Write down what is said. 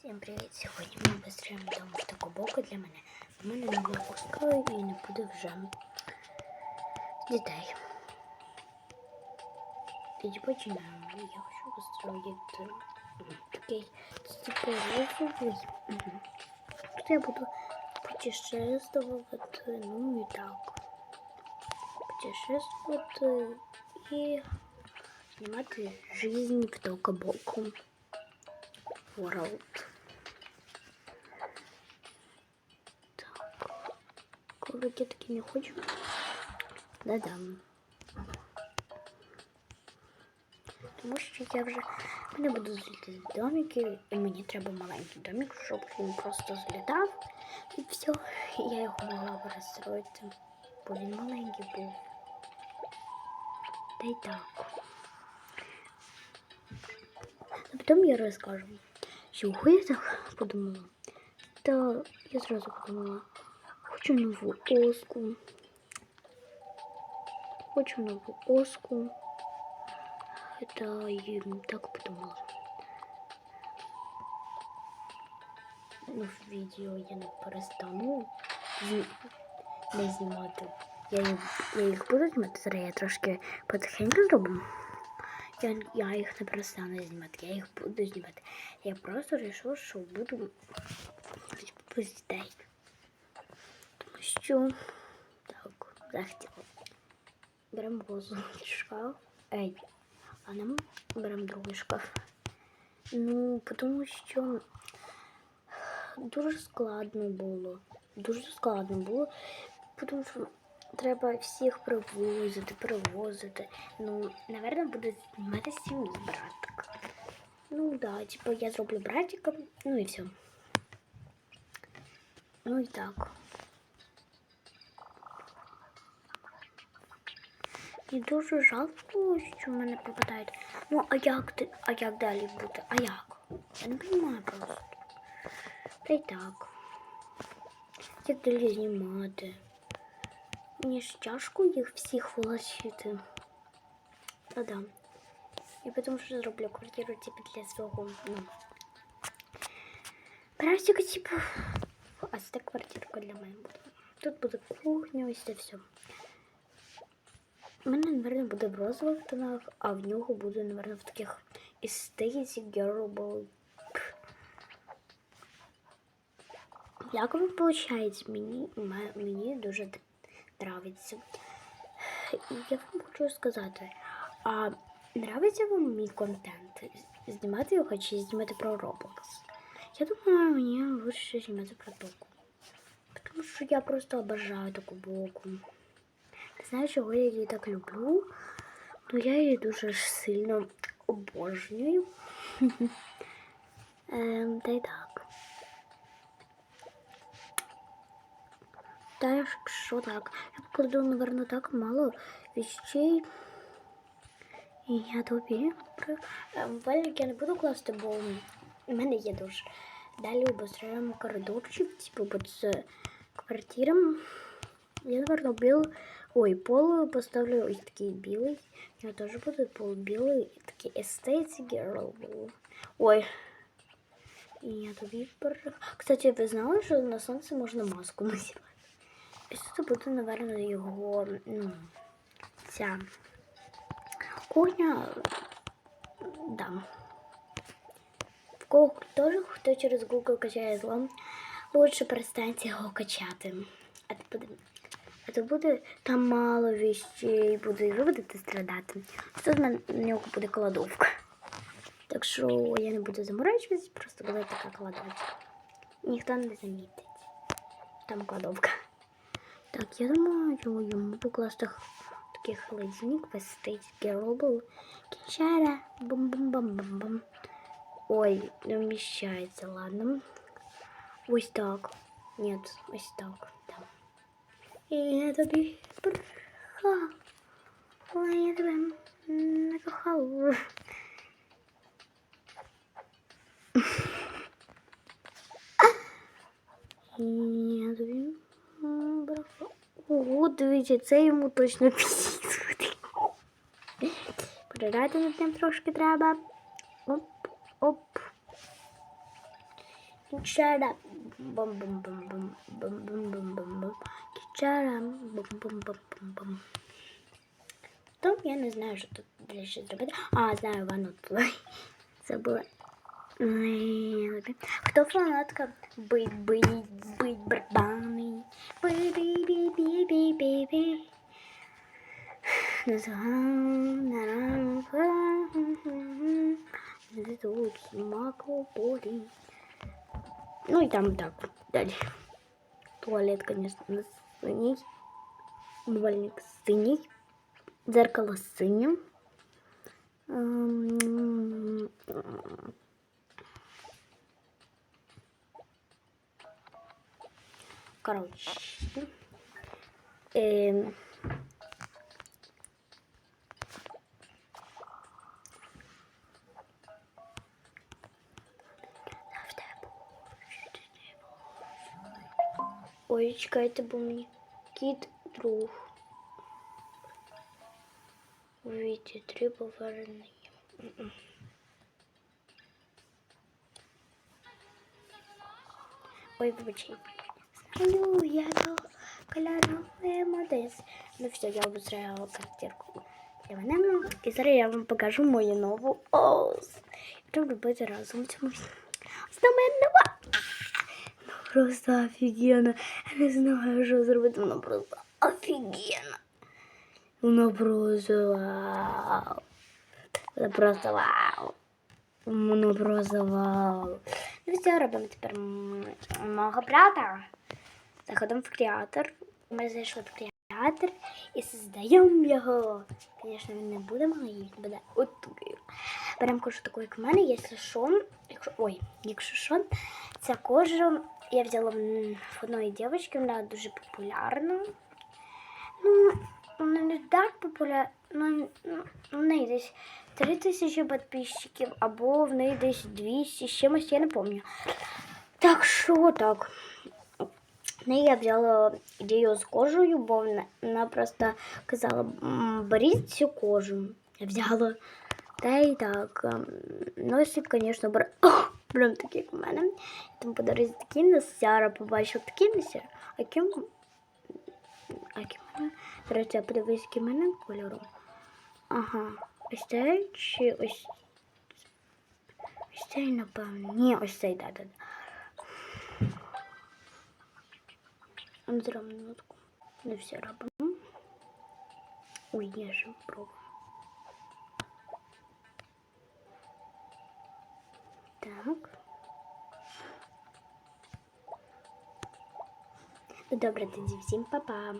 Всім привіт! Сьогодні ми вистроїмо дому ж таку боку для мене. У мене немає пускаю і не буде вже дітей. Тоді починаємо. Я хочу вистроїти такий типу розовий. Тут я буду путешествувати, ну і так. Путешествувати і знімати жизнь в Толкобоку. World. Таки не хочу. Да-дам. Тому що я вже не буду з домиків, і мені треба маленький домик, щоб він просто злітав і все. Я його могла перестроїти, бо він маленький був. Та й так. А потім я розкажу. Чого я так подумала? Та я зразу подумала, хочу нову оску. Хочу нову оску. Это я так подумала. Ну, в відео я не перестану не знімати. Я, їх- я їх буду знімати, зараз я трошки потихеньку зроблю. Я, я їх не перестану знімати, я їх буду знімати. Я просто вирішила, що буду дітей. Що так, захотіла. Беремо возу шкаф. Ей, а нам беремо другий шкаф. Ну, тому що дуже складно було. Дуже складно було, тому що треба всіх привозити, привозити. Ну, напевно, буде зніматися мій братик. Ну да, типа я зроблю братика, ну і все. Ну і так. І дуже жалко, що мене попадають. Ну, а як ти, а як далі бути? А як? Я не розумію просто. Та й так. Як далі знімати? Мені ж тяжко їх всіх волочити. Та-да. І потім що зроблю квартиру типу для свого, ну. Братика, типу. А це квартирка для мене буде. Тут буде кухня, ось це все. У мене, напевно, буде в розових тонах, а в нього буде, напевно, в таких Stacy Girl. Як вам виходить? Мені, мені дуже. І я вам хочу сказати, а нравиться вам мій контент? Знімати його чи знімати про Roblox? Я думаю, мені лучше знімати про боку. Тому що я просто обожаю таку боку. Знаю, чого я її так люблю, але я її дуже ж сильно обожнюю. Ем, Та й так. Та що так? Я покладу, напевно, так мало вещей. І я тобі. Ем, Валік я не буду класти, бо в мене є дуже. Далі обостраємо коридорчик, типу, під квартиром. Я, наверное, білий. Ой, пол поставлю ось такий білий. У нього теж буде пол білий і такий естетик girl. Ой. І я тобі пер... Кстати, ви знали, що на сонце можна маску носити? Ось це буде, напевно, його, ну, ця кухня. Да. В кого через Google качає злом, лучше перестаньте його качати. А а то буде там мало вещей буде, і ви страдати. Тут на нього буде кладовка. Так що я не буду заморачуватись, просто буде така кладовочка. Ніхто не замітить. Там кладовка. Так, я думаю, йому, покласти такий холодильник вестить геробл. Кінчара. Бум-бум-бам-бам-бам. Ой, не вмещается, ладно. Ось так. Нет, ось так. І я тобі брехав. Я тебе не кохав. Я тобі брехав. Ого, дивіться, це йому точно підійде. Подождати над ним трошки треба. Оп, оп. Кічара. Бум-бум-бум-бум. Бум-бум-бум-бум-бум. Кічара. Бум-бум-бум-бум-бум. То я не знаю, що тут далі зробити. А, знаю, воно туди. Забула. Ой, Хто фанатка? Бить, бить, бить барабани. Бить, бить, бить, бить, бить, бить, бить. Тут макрополі. Ну і там так далі. Туалет, конечно, на синій. Умивальник синій. Дзеркало синє. Ем, Короче. Ем, Ой, чекайте, бо мені кіт друг. Віті, три повернення. Ой, вибачай. Знаю, я то кольоровий молодець. Ну все, я обозрела картинку. Для мене. І зараз я вам покажу мою нову ос. Будемо робити разом цьому. Ну, просто офігенно. Я не знаю, що зробити. Воно просто офігенно. Воно просто вау. Воно просто вау. Воно просто вау. Ну все, робимо тепер мого брата. Заходимо в креатор. Ми зайшли в креатор і создаємо його. Звісно, він не буде малий, буде отакий. Беремо кожу таку, як в мене, якщо що, якщо, ой, якщо що, ця кожа я взяла в одної дівчинки, вона дуже популярна. Ну, вона не так популярна, ну, ну, в неї десь 3 тисячі підписчиків, або в неї десь 200 з чимось, я не пам'ятаю. Так що так. Ну, я взяла ідею з кожею, бо вона, вона просто казала, «М, беріть цю кожу. Я взяла. Та й так. Носик, звісно, бр... прям такий як у мене. Тому подарують такі носяра, побачив такі носяра. А ким. А ким мене? Я подивлюсь, який в мене кольору. Ага. Ось цей чи ось. Ось цей, напевно. Ні, ось цей, да, да. да. Ну, зробимо минутку. Не все робимо. Ой, я же пробую. Так. Добре, тоді всім па-па.